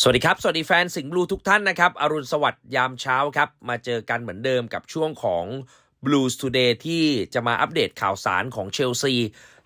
สวัสดีครับ สวัสดีแฟนสิงห์บลูทุกท่านนะครับ อรุณสวัสดิ์ยามเช้าครับ มาเจอกันเหมือนเดิมกับช่วงของ Blues Today ที่จะมาอัปเดตข่าวสารของเชลซี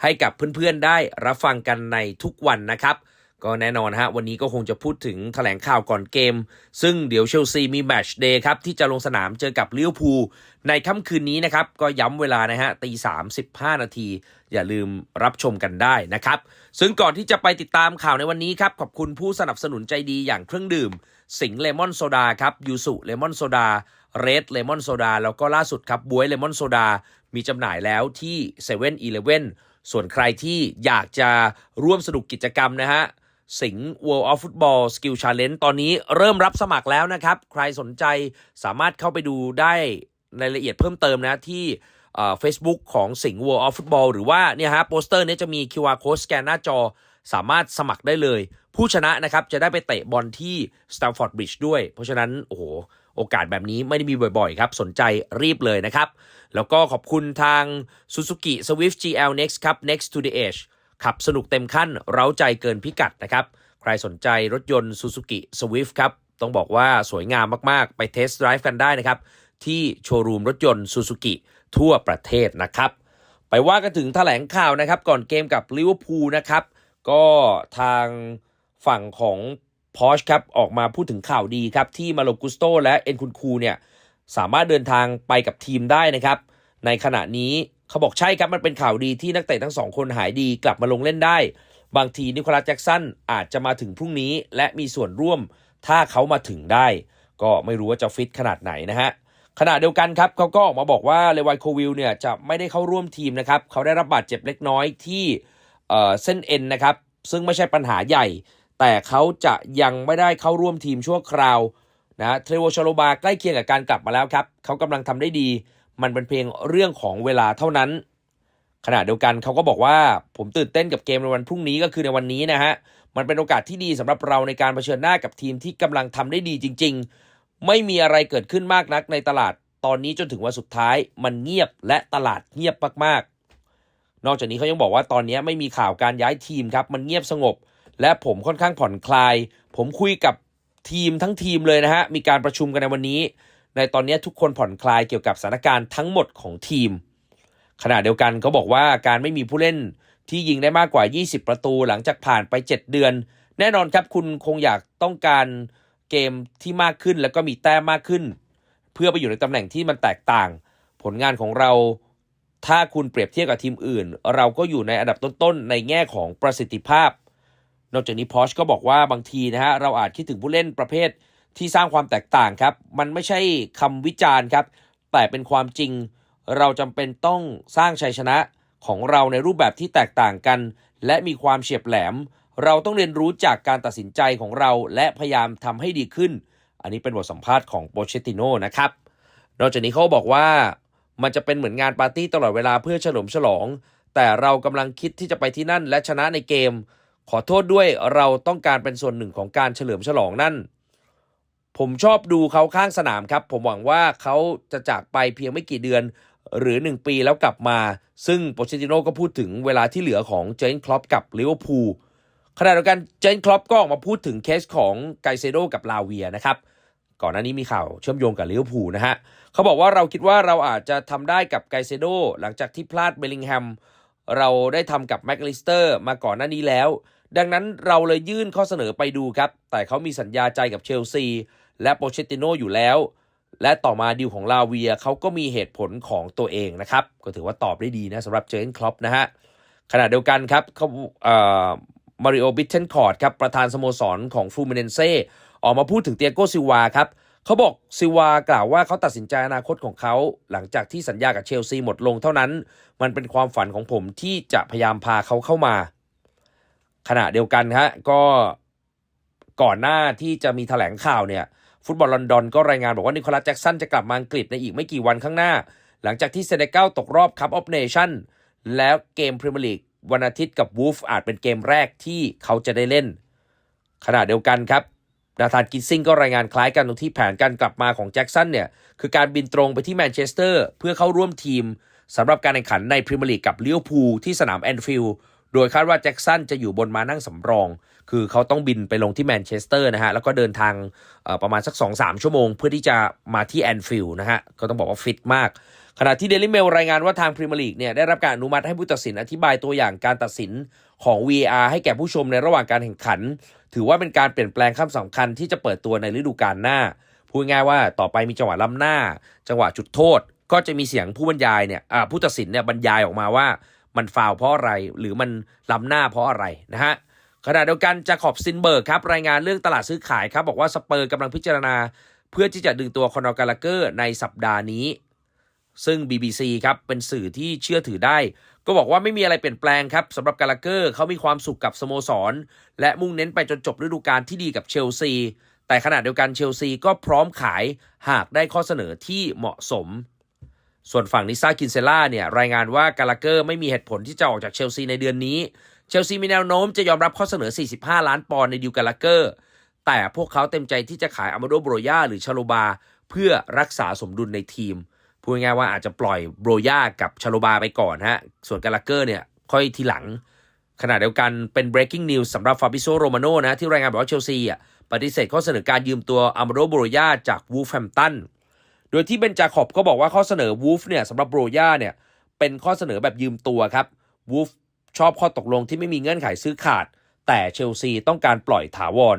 ให้กับเพื่อนๆได้รับฟังกันในทุกวันนะครับ ก็แน่นอนฮะ วันนี้ก็คงจะพูดถึงแถลงข่าวก่อนเกม ซึ่งเดี๋ยวเชลซีมีแมชเดย์ครับ ที่จะลงสนามเจอกับลิเวอร์พูลในค่ำคืนนี้นะครับ ก็ย้ำเวลานะฮะตีสามสิบห้านาที อย่าลืมรับชมกันได้นะครับ ซึ่งก่อนที่จะไปติดตามข่าวในวันนี้ครับ ขอบคุณผู้สนับสนุนใจดีอย่างเครื่องดื่ม สิงเลมอนโซดาครับยูสุเลมอนโซดาเรดเลมอนโซดาแล้วก็ล่าสุดครับบวยเลมอนโซดามีจำหน่ายแล้วที่7 e เ e ่ e อส่วนใครที่อยากจะร่วมสนุกกิจกรรมนะฮะ สิงห์ World of Football Skill Challenge ตอนนี้เริ่มรับสมัครแล้วนะครับ ใครสนใจสามารถเข้าไปดูได้รายละเอียดเพิ่มเติมนะที่เฟซบุ๊กของสิงห์ World of Football หรือว่าเนี่ยฮะโปสเตอร์นี้จะมี QR code สแกนหน้าจอสามารถสมัครได้เลย ผู้ชนะนะครับจะได้ไปเตะบอลที่ Stamford Bridge ด้วย เพราะฉะนั้น โอ้โห โอกาสแบบนี้ไม่ได้มีบ่อยๆ ครับ สนใจรีบเลยนะครับ แล้วก็ขอบคุณทาง Suzuki Swift GL Next ครับ Next to the Edge ขับสนุกเต็มขั้น เร้าใจเกินพิกัดนะครับ ใครสนใจรถยนต์ Suzuki Swift ครับ ต้องบอกว่าสวยงามมาก ๆ ไปเทสต์ไดรฟ์กันได้นะครับ ที่โชว์รูมรถยนต์ Suzuki ทั่วประเทศนะครับ ไปว่ากันถึงแถลงข่าวนะครับ ก่อนเกมกับลิเวอร์พูลนะครับ ก็ทางฝั่งของพอชครับออกมาพูดถึงข่าวดีครับ ที่มาโลกุสโตและเอ็นคุนคูเนี่ยสามารถเดินทางไปกับทีมได้นะครับ ในขณะนี้ เขาบอกใช่ครับมันเป็นข่าวดีที่นักเตะทั้งสองคนหายดีกลับมาลงเล่นได้ บางทีนิโคลัสแจ็กสันอาจจะมาถึงพรุ่งนี้และมีส่วนร่วม ถ้าเขามาถึงได้ ก็ไม่รู้ว่าจะฟิตขนาดไหนนะฮะขณะเดียวกันครับเขาก็ออกมาบอกว่าเลวายโควิลเนี่ยจะไม่ได้เข้าร่วมทีมนะครับเขาได้รับบาดเจ็บเล็กน้อยที่เส้นเอ็นนะครับซึ่งไม่ใช่ปัญหาใหญ่ แต่เขาจะยังไม่ได้เข้าร่วมทีมชั่วคราวนะเทรโวชโลบาใกล้เคียงกับการกลับมาแล้วครับเขากำลังทำได้ดี มันเป็นเพียงเรื่องของเวลาเท่านั้น ขณะเดียวกันเขาก็บอกว่าผมตื่นเต้นกับเกมในวันพรุ่งนี้ก็คือในวันนี้นะฮะมันเป็นโอกาสที่ดีสำหรับเราในการเผชิญหน้ากับทีมที่กำลังทำได้ดีจริง ๆ ไม่มีอะไรเกิดขึ้นมากนักในตลาดตอนนี้จนถึงวันสุดท้ายมันเงียบและตลาดเงียบมากๆ นอกจากนี้เขายังบอกว่าตอนนี้ไม่มีข่าวการย้ายทีมครับ มันเงียบสงบ และผมค่อนข้างผ่อนคลาย ผมคุยกับทีมทั้งทีมเลยนะฮะ มีการประชุมกันในวันนี้ ในตอนนี้ทุกคนผ่อนคลายเกี่ยวกับสถานการณ์ทั้งหมดของทีม ขณะเดียวกันเขาบอกว่าการไม่มีผู้เล่นที่ยิงได้มากกว่า 20 ประตูหลังจากผ่านไป 7 เดือน แน่นอนครับคุณคงอยากต้องการเกมที่มากขึ้นแล้วก็มีแต้มมากขึ้น เพื่อไปอยู่ในตำแหน่งที่มันแตกต่าง ผลงานของเราถ้าคุณเปรียบเทียบกับทีมอื่น เราก็อยู่ในอันดับต้นๆ ในแง่ของประสิทธิภาพ นอกจากนี้พอชก็บอกว่าบางทีนะฮะเราอาจคิดถึงผู้เล่นประเภท ที่สร้างความแตกต่างครับ มันไม่ใช่คำวิจารณ์ครับ แต่เป็นความจริง เราจำเป็นต้องสร้างชัยชนะของเราในรูปแบบที่แตกต่างกัน และมีความเฉียบแหลม เราต้องเรียนรู้จากการตัดสินใจของเรา และพยายามทำให้ดีขึ้น อันนี้เป็นบทสัมภาษณ์ของโปเชติโนนะครับ นอกจากนี้เขาบอกว่ามันจะเป็นเหมือนงานปาร์ตี้ตลอดเวลาเพื่อเฉลิมฉลอง แต่เรากำลังคิดที่จะไปที่นั่นและชนะในเกม ขอโทษด้วยเราต้องการเป็นส่วนหนึ่งของการเฉลิมฉลองนั่น ผมชอบดูเขาข้างสนามครับ ผมหวังว่าเขาจะจากไปเพียงไม่กี่เดือน หรือ 1 ปีแล้วกลับมา ซึ่งโปเชติโนก็พูดถึงเวลาที่เหลือของเจนคลอปกับลิเวอร์พูลขณะเดียวกันเจนคลอปก็ออกมาพูดถึงเคสของไกเซโดกับลาเวียนะครับ ก่อนหน้านี้มีข่าวเชื่อมโยงกับลิเวอร์พูลนะฮะเขาบอกว่าเราคิดว่าเราอาจจะทำได้กับไกเซโดหลังจากที่พลาดเบลลิงแฮมเราได้ทำกับแม็กลิสเตอร์มาก่อนหน้านี้แล้ว ดังนั้นเราเลยยื่นข้อเสนอไปดูครับ แต่เขามีสัญญาใจกับเชลซี และโปเชติโนอยู่แล้ว และต่อมาดีลของลาเวียเขาก็มีเหตุผลของตัวเองนะครับ ก็ถือว่าตอบได้ดีนะสำหรับเจอร์นคลอปนะฮะขณะเดียวกันครับเขาเอ่อมาริโอบิทเทนคอร์ดครับประธานสโมสรของฟูมิเนนเซ่ออกมาพูดถึงเตียโกซิวาครับเขาบอกซิวากล่าวว่าเขาตัดสินใจอนาคตของเขา หลังจากที่สัญญากับเชลซีหมดลงเท่านั้น มันเป็นความฝันของผมที่จะพยายามพาเขาเข้ามา ขณะเดียวกันฮะก็ก่อนหน้าที่จะมีแถลงข่าวเนี่ยฟุตบอลลอนดอนก็รายงานบอกว่านิโคลัสแจ็กสันจะกลับมาอังกฤษในอีกไม่กี่วันข้างหน้า หลังจากที่เซเนกัลตกรอบคัพออฟเนชั่นแล้วเกมพรีเมียร์ลีกวันอาทิตย์กับวูฟอาจเป็นเกมแรกที่เขาจะได้เล่น ขณะเดียวกันครับนาธานกินซิงก็รายงานคล้ายกันตรงที่แผนการกลับมาของแจ็กสันเนี่ยคือการบินตรงไปที่แมนเชสเตอร์เพื่อเข้าร่วมทีมสำหรับการแข่งขันในพรีเมียร์ลีกกับลิเวอร์พูลที่สนามแอนฟิลด์ โดยคาดว่าแจ็คสันจะอยู่บนมานั่งสำรอง คือเขาต้องบินไปลงที่แมนเชสเตอร์นะฮะ แล้วก็เดินทางประมาณสัก 2-3 ชั่วโมง เพื่อที่จะมาที่แอนฟิลด์นะฮะ ก็ต้องบอกว่าฟิตมาก ขณะที่เดลิเมลรายงานว่าทางพรีเมียร์ลีกเนี่ยได้รับการอนุมัติให้ผู้ตัดสินอธิบายตัวอย่างการตัดสินของ VR ให้แก่ผู้ชมในระหว่างการแข่งขัน ถือว่าเป็นการเปลี่ยนแปลงขั้นสำคัญที่จะเปิดตัวในฤดูกาลหน้า พูดง่ายว่าต่อไปมีจังหวะล้ำหน้า จังหวะจุดโทษ ก็จะมีเสียงผู้บรรยายเนี่ยผู้ตัดสินเนี่ยบรรยายออกมาว่า มันฟาวเพราะอะไรหรือมันล้ำหน้าเพราะอะไรนะฮะขณะเดียวกันจาขอบซินเบิร์กครับรายงานเรื่องตลาดซื้อขายครับบอกว่าสเปอร์กำลังพิจารณา เพื่อที่จะดึงตัวคอนอร์กาลาเกอร์ในสัปดาห์นี้ ซึ่ง BBC ครับเป็นสื่อที่เชื่อถือได้ ก็บอกว่าไม่มีอะไรเปลี่ยนแปลงครับสำหรับกาลาเกอร์เขามีความสุขกับสโมสร และมุ่งเน้นไปจนจบฤดูกาลที่ดีกับเชลซีแต่ขณะเดียวกันเชลซีก็พร้อมขายหากได้ข้อเสนอที่เหมาะสม ส่วนฝั่งนิซ่ากินเซล่าเนี่ยรายงานว่ากาลาเกอร์ไม่มีเหตุผลที่จะออกจากเชลซีในเดือนนี้ เชลซีมีแนวโน้มจะยอมรับข้อเสนอ 45 ล้านปอนด์ในดิวกาลาเกอร์ แต่พวกเขาเต็มใจที่จะขายอามาโดโบรยาหรือชาโลบา เพื่อรักษาสมดุลในทีม พูดง่ายว่าอาจจะปล่อยโบรยากับชาโลบาไปก่อนฮะ ส่วนกาลาเกอร์เนี่ยค่อยทีหลัง ขณะเดียวกันเป็น breaking news สำหรับฟาบิโซโรมาโนนะที่รายงานบอกว่าเชลซีอะปฏิเสธข้อเสนอการยืมตัวอามาโดโบรยาจากวูฟแฮมตัน โดยที่เบนจาขอบก็บอกว่าข้อเสนอวูฟเนี่ยสำหรับโบรย่าเนี่ยเป็นข้อเสนอแบบยืมตัวครับวูฟชอบข้อตกลงที่ไม่มีเงื่อนไขซื้อขาด แต่เชลซีต้องการปล่อยถาวร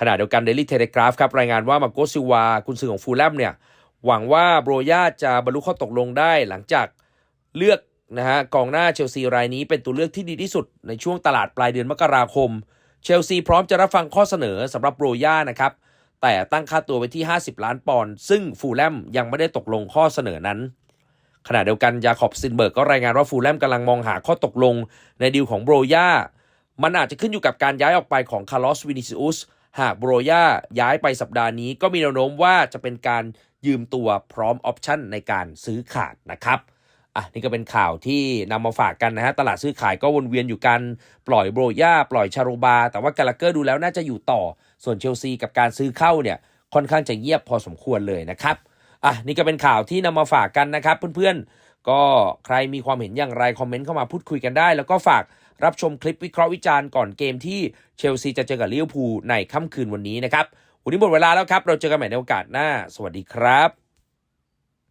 ขณะเดียวกันเดลี่เทเลกราฟครับรายงานว่ามาโกซิวาคุณซื้อของฟูลแลมเนี่ยหวังว่าโบรย่าจะบรรลุข้อตกลงได้หลังจากเลือกนะฮะกองหน้าเชลซีรายนี้เป็นตัวเลือกที่ดีที่สุดในช่วงตลาดปลายเดือนมกราคม เชลซีพร้อมจะรับฟังข้อเสนอสำหรับโบรย่านะครับ แต่ตั้งค่าตัวไว้ที่ 50 ล้านปอนด์ซึ่งฟูลแลมยังไม่ได้ตกลงข้อเสนอนั้น ขณะเดียวกันยาขอบซินเบิร์กก็รายงานว่าฟูลแลมกำลังมองหาข้อตกลงในดีลของโบรยามันอาจจะขึ้นอยู่กับการย้ายออกไปของคาร์ลอสวินิซิอุสหากโบรยาย้ายไปสัปดาห์นี้ก็มีแนวโน้มว่าจะเป็นการยืมตัวพร้อมออปชั่นในการซื้อขาดนะครับอะนี่ก็เป็นข่าวที่นำมาฝากกันนะฮะตลาดซื้อขายก็วนเวียนอยู่กัน ปล่อยโบรย่าปล่อยชาโรบา แต่ว่ากาลาเกอร์ดูแล้วน่าจะอยู่ต่อ ส่วนเชลซีกับการซื้อเข้าเนี่ยค่อนข้างจะเงียบพอสมควรเลยนะครับอะนี่ก็เป็นข่าวที่นำมาฝากกันนะครับเพื่อนๆ ก็ใครมีความเห็นอย่างไรคอมเมนต์เข้ามาพูดคุยกันได้ แล้วก็ฝากรับชมคลิปวิเคราะห์วิจารณ์ก่อนเกมที่เชลซีจะเจอกับลิเวอร์พูลในค่ำคืนวันนี้นะครับวันนี้หมดเวลาแล้วครับ เราเจอกันใหม่ในโอกาสหน้า สวัสดีครับ